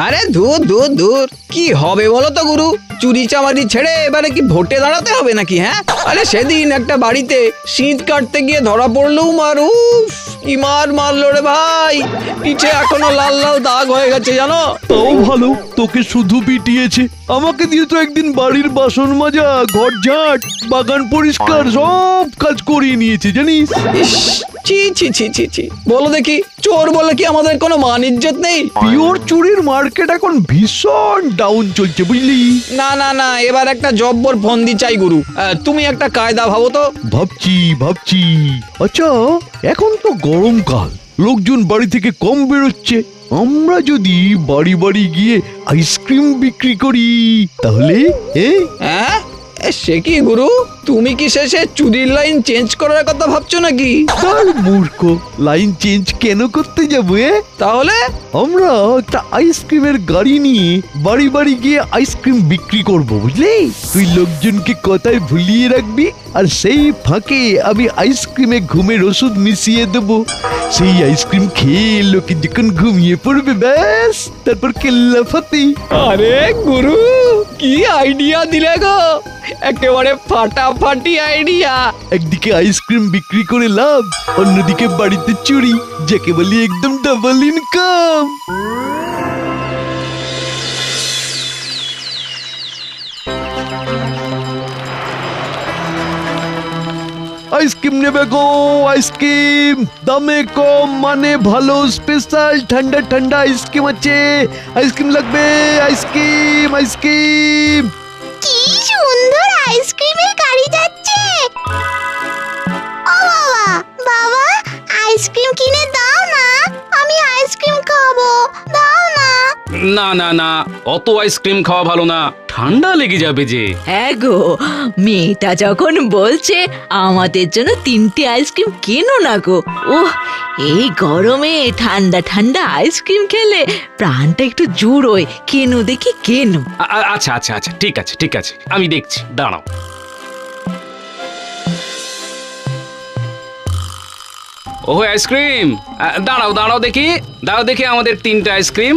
আরে দূর দূর দূর। কি হবে বলো তো, গুরু? চুরি চামারি ছেড়ে এবারে কি ভোটে দাঁড়াতে হবে নাকি হ্যাঁ? আরে সেদিন একটা বাড়িতে শীত কাটতে গিয়ে ধরা পড়ল মার উফ, কি মার মারলো রে ভাই। পিঠে এখনও লাল লাল দাগ হয়ে গেছে, জানো? তাও ভালো, তোকে শুধু পিটিয়েছে। আমাকে দিয়ে তো একদিন বাড়ির বাসন মাজা ঘর ঝাঁট বাগান পরিষ্কার সব কাজ করিয়ে নিয়েছে জানিস? ইস ছি ছি ছি ছি ছি। বলো দেখি চোর বলে কি আমাদের কোনো মান ইজ্জত নেই? পিওর চুরির মার্কেট এখন ভীষণ ডাউন চলছে বুঝলি? না না না এবার একটা জব্বর ফন্দি চাই গুরু। আহ, তুমি একটা কায়দা ভাবো তো। ভাবছি ভাবছি। আচ্ছা এখন তো গরমকাল লোকজন বাড়ি থেকে কম বেরোচ্ছে। আমরা যদি বাড়ি বাড়ি গিয়ে আইসক্রিম বিক্রি করি তাহলে হ্যাঁ? এ, সে কি গুরু? তুমি কি শেষে চুরির লাইন চেঞ্জ করার কথা ভাবছ নাকি? মূর্খ লাইন চেঞ্জ কেন করতে যাব এ? তাহলে? আমরা একটা আইসক্রিমের গাড়ি নিয়ে বাড়ি বাড়ি গিয়ে আইসক্রিম বিক্রি করব বুঝলি? তুই লোকজনকে কথায় ভুলিয়ে রাখবি আর সেই ফাঁকে আমি আইসক্রিমে ঘুমের ওষুধ মিশিয়ে দেবো। সেই আইসক্রিম খেয়ে লোকে যখন ঘুমিয়ে পড়বে ব্যাস তারপর কেল্লা ফাতেই আরে গুরু কি আইডিয়া দিলে গো? একেবারে ফাটাফাটি আইডিয়া একদিকে আইসক্রিম বিক্রি করে লাভ, অন্যদিকে বাড়িতে চুরি, যাকে বলি একদম ডাবল ইনকাম আইসক্রিম নেবে গো আইসক্রিম দামে কম মানে ভালো স্পেশাল ঠান্ডা ঠান্ডা আইসক্রিম আছে। আইসক্রিম লাগবে আইসক্রিম আইসক্রিম আইসক্রিম কিনে দাও না। আমি আইসক্রিম খাব। দাও না। না না না অত আইসক্রিম খাওয়া ভালো না। ঠান্ডা লেগে যাবে যে। হ্যাঁ গো মেয়েটা যখন বলছে আমাদের জন্য তিনটে আইসক্রিম কেনো না গো ও এই গরমে ঠান্ডা ঠান্ডা আইসক্রিম খেলে প্রাণটা একটু জুড়োয় কেনো দেখি কেনো। আ- আ- আচ্ছা আচ্ছা আচ্ছা ঠিক আছে ঠিক আছে আমি দেখছি দাঁড়াও। ও আইসক্রিম! দাঁড়াও দাঁড়াও দেখি। দাঁড়াও দেখি আমাদের তিনটা আইসক্রিম।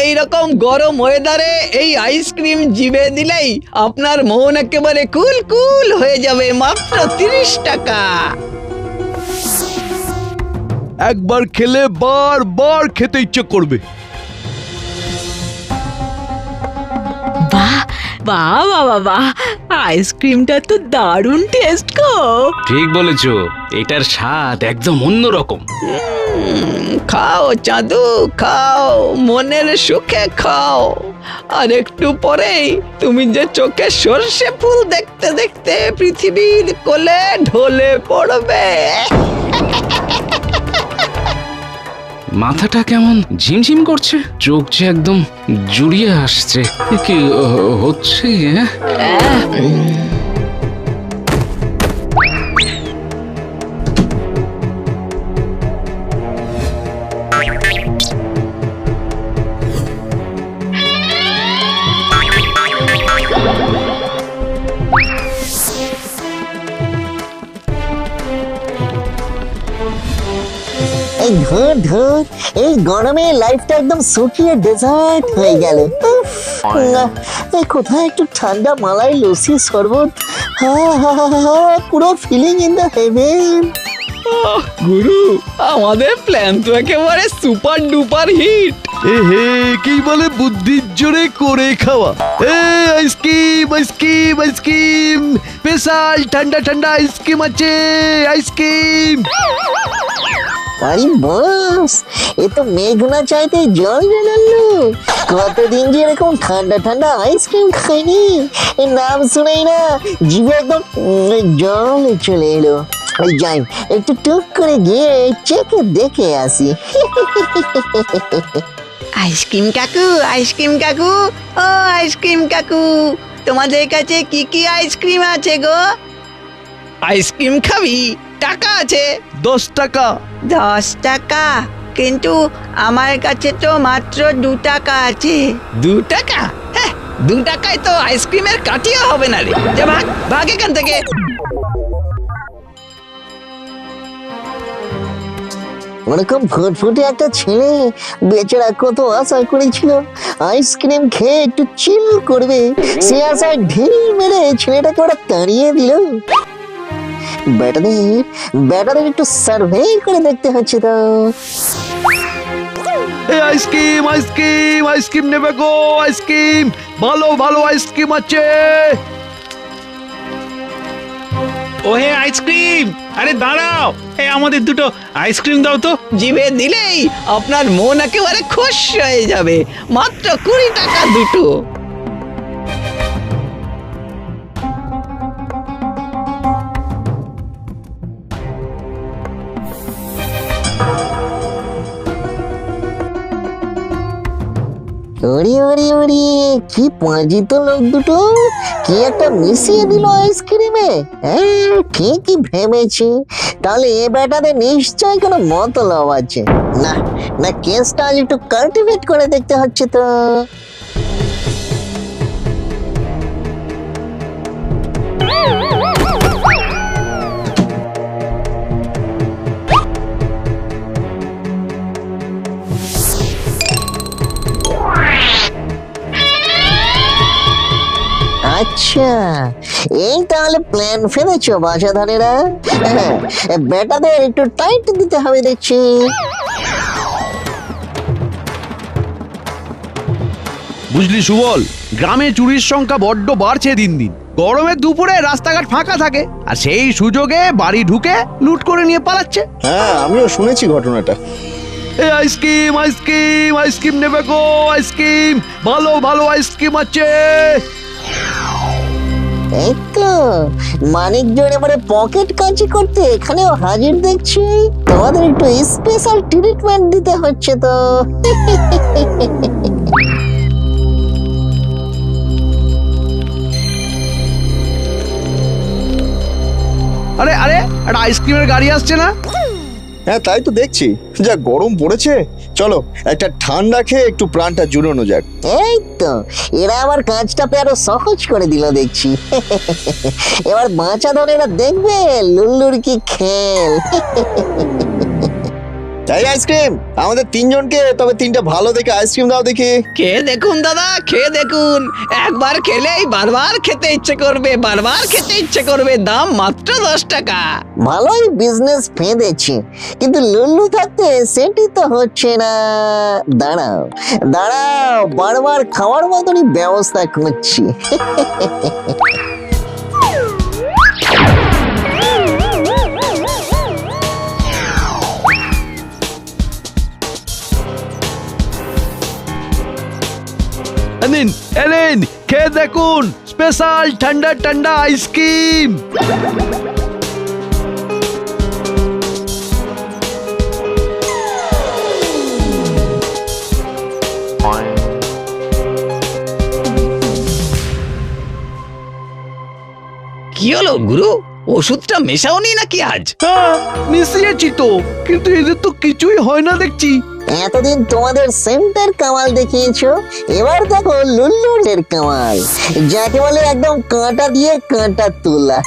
এই রকম গরম ওয়েদারে এই আইসক্রিম জিভে দিলেই আপনার মন একেবারে কুল কুল হয়ে যাবে মাত্র তিরিশ টাকা। একবার খেলে বার বার খেতে ইচ্ছে করবে। বাবা বাহ আইসক্রিমটা তো দারুণ টেস্ট গো। ঠিক বলেছ এটার স্বাদ একদম অন্যরকম। খাও চাঁদু খাও মনের সুখে খাও। আর একটু পরেই তুমি যে চোখে সর্ষে ফুল দেখতে দেখতে পৃথিবীর কোলে ঢলে পড়বে। মাথাটা কেমন ঝিমঝিম করছে? চোখ যে একদম জুড়িয়ে আসছে। কি হচ্ছে হ্যাঁ? এই ধুর ধুর এই গরমে লাইফটা একদম শুকিয়ে ডেজার্ট হয়ে গেল। উফ, না, এই কোথায় একটু ঠান্ডা মালাই লস্যি শরবত? হা হা হা হা, হা, পুরো ফিলিং ইন দ্য হেভেন গুরু আমাদের প্ল্যান তো একেবারে সুপার ডুপার হিট এ হে কি বলে বুদ্ধির জোরে করে খাওয়া? এ ice cream ice cream ice cream special ঠান্ডা ঠান্ডা আইসক্রিম আছে আইসক্রিম আরে বস। এ তো মেঘনা চাইতে জল বেরোলো কতদিন যে এরকম ঠান্ডা ঠান্ডা আইসক্রিম খাইনি এর নাম শুনেই না জিভে একদম জল চলে এলো। ওই যাই একটু টুক করে গিয়ে চেকে দেখে আসি। আইসক্রিম কাকু আইসক্রিম কাকু ও আইসক্রিম কাকু তোমাদের কাছে কি কি আইসক্রিম আছে গো? আইসক্রিম খাবি টাকা আছে। দশ টাকা। দশ টাকা? কিন্তু আমার কাছে তো মাত্র দু টাকা আছে। দু টাকা? হ্যাঁ দু টাকায় তো আইসক্রিমের কাটিও হবে না রে। যা ভাগ ভাগ এখান থেকে। ওরকম ফুটফুটে একটা ছেলে বেচারা কত আশা করেছিল আইসক্রিম খেয়ে একটু চিল করবে। সে আশায় ঢিল মেরে ছেলেটাকে ওরা তাড়িয়ে দিল। ব্যাটাদের ব্যাটাদের একটু সার্ভে করে দেখতে হচ্ছে তো। এই আইসক্রিম আইসক্রিম আইসক্রিম নেবে গো আইসক্রিম। ভালো ভালো আইসক্রিম আছে। ওহে আইসক্রিম আরে দাঁড়াও। এই আমাদের দুটো আইসক্রিম দাও তো। জিভে দিলেই আপনার মন একেবারে খুশ হয়ে যাবে। মাত্র কুড়ি টাকা দুটো। ওরে ওরে ওরে, কি পাঁজিত লোক দুটো? কি একটা মিশিয়ে দিল আইসক্রিমে হ্যাঁ ঠিকই ভেবেছি? তাহলে এ বেটাতে নিশ্চয়ই কোনো মতলব আছে। না না কেসটা আজ একটু কাল্টিভেট করে দেখতে হচ্ছে তো। আচ্ছা এই তাহলে প্ল্যান ফেলেছো বাসাধারেরা? বেটাদের একটু টাইট দিতে হবে দেখছি। বুঝলি সুবল গ্রামে চুরির সংখ্যা বড্ড বাড়ছে দিন দিন। গরমের দুপুরে রাস্তাঘাট ফাঁকা থাকে আর সেই সুযোগে বাড়ি ঢুকে লুট করে নিয়ে পালাচ্ছে। হ্যাঁ আমিও শুনেছি ঘটনাটা। এই আইসক্রিম আইসক্রিম আইসক্রিম নেবে গো আইসক্রিম। ভালো ভালো আইসক্রিম আছে। এই তো মানিক জোর এবারে পকেট কাঞ্চি করতে এখানেও হাজির দেখছি। তোমাদের একটু স্পেশাল ট্রিটমেন্ট দিতে হচ্ছে তো। আরে আরে একটা আইসক্রিমের গাড়ি আসছে না? হ্যাঁ তাই তো দেখছি। যা গরম পড়েছে। চলো, একটা ঠান্ডা খেয়ে একটু প্রাণটা জুড়ানো যাক। এই তো, এরা আমার কাজটা আরও সহজ করে দিল দেখছি। এবার বাঁচা ধরেরা দেখবে, লুল্লুর কি খেল। তাই আইসক্রিম? আমাদের তিনজনকে তবে তিনটা ভালো দেখে আইসক্রিম দাও দেখি। খেয়ে দেখুন দাদা খেয়ে দেখুন। একবার খেলেই বারবার খেতে ইচ্ছে করবে বারবার খেতে ইচ্ছে করবে। দাম মাত্র দশ টাকা। ভালোই বিজনেস ফেঁদেছে কিন্তু লুল্লু থাকতে সেটি তো হচ্ছে না। দাঁড়াও দাঁড়াও বারবার খাওয়ার মতনই ব্যবস্থা করছি। নিন এলেন খেয়ে দেখুন স্পেশাল ঠান্ডা ঠান্ডা আইসক্রিম কি হলো গুরু? ওষুধটা মেশাওনি নাকি আজ? হ্যাঁ মিশিয়েছি তো কিন্তু এদের তো কিছুই হয় না দেখছি। এতদিন তোমাদের সেন্টার কামাল দেখিয়েছো? এবার দেখো লুল্লুর কামাল যাকে বলে একদম কাঁটা দিয়ে কাঁটা তোলা।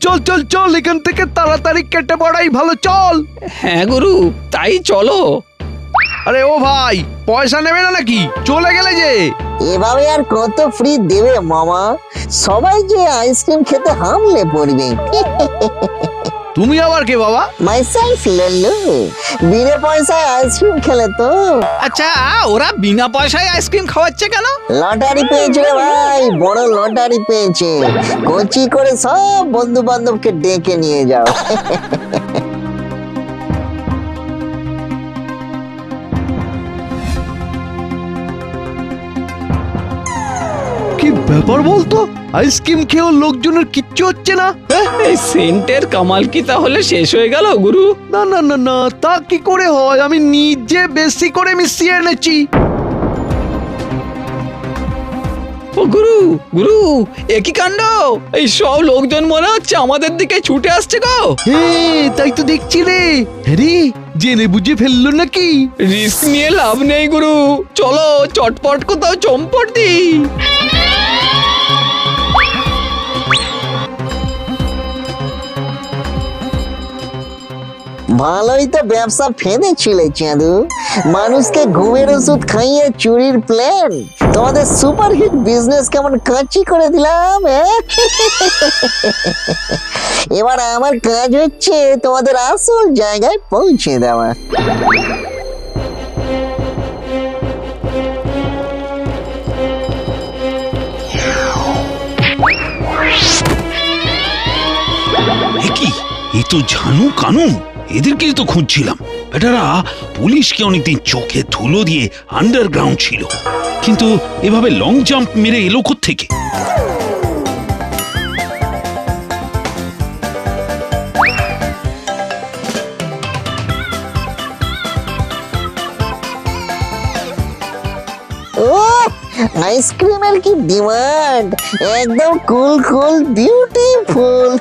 চল চল চল এখান থেকে তাড়াতাড়ি কেটে পড়াই ভালো চল। হ্যাঁ গুরু তাই চলো। আরে ও ভাই পয়সা নেবে না নাকি? চলে গেলে যে। এভাবে আর কত ফ্রি দেবে মামা? সবাই যে আইসক্রিম খেতে হামলে পড়বে। তুমি আবার কে বাবা? মাইসেলফ লল্লু বিনা পয়সায় আইসক্রিম খেলে তো। আচ্ছা ওরা বিনা পয়সায় আইসক্রিম খাওয়াচ্ছে কেন? লটারি পেয়েছে রে ভাই বড় লটারি পেয়েছে। কচি করে সব বন্ধু বান্ধবকে ডেকে নিয়ে যাও। ব্যাপার বলতো? আইসক্রিম খেয়েও লোকজনের কিচ্ছু হচ্ছে না? হ্যাঁ? এই সেন্টের কামাল কি তাহলে শেষ হয়ে গেল গুরু? না না না না তা কি করে হয়? আমি নিজে বেশি করে মিশিয়ে এনেছি। ও গুরু গুরু একই কাণ্ড? এই সব লোকজন মনে হচ্ছে আমাদের দিকে ছুটে আসছে গো। হে তাই তো দেখছি রে। আরে জেনে বুঝে ফেলল নাকি? রিস্ক নিয়ে লাভ নেই গুরু। চলো চটপট কোথাও চম্পট দিই। ভালোই তো ব্যবসা ফেঁদেছিলে চাঁদু। মানুষকে ঘুমের ওষুধ খাইয়ে চুরির প্ল্যান তোমাদের সুপারহিট বিজনেস কেমন কাঁচি করে দিলাম? এবার আমার কাজ হচ্ছে তোমাদের আসল জায়গায় পৌঁছে দেওয়া। কি? এ তো জানু কানু এদেরকেই তো খুঁজছিলাম। বেটারা, পুলিশকে অনেকদিন চোখে ধুলো দিয়ে আন্ডারগ্রাউন্ড ছিল। কিন্তু এভাবে লং জাম্প মেরে এলো থেকে আইসক্রিমের কি ডিমান্ড? একদম কুল কুল বিউটিফুল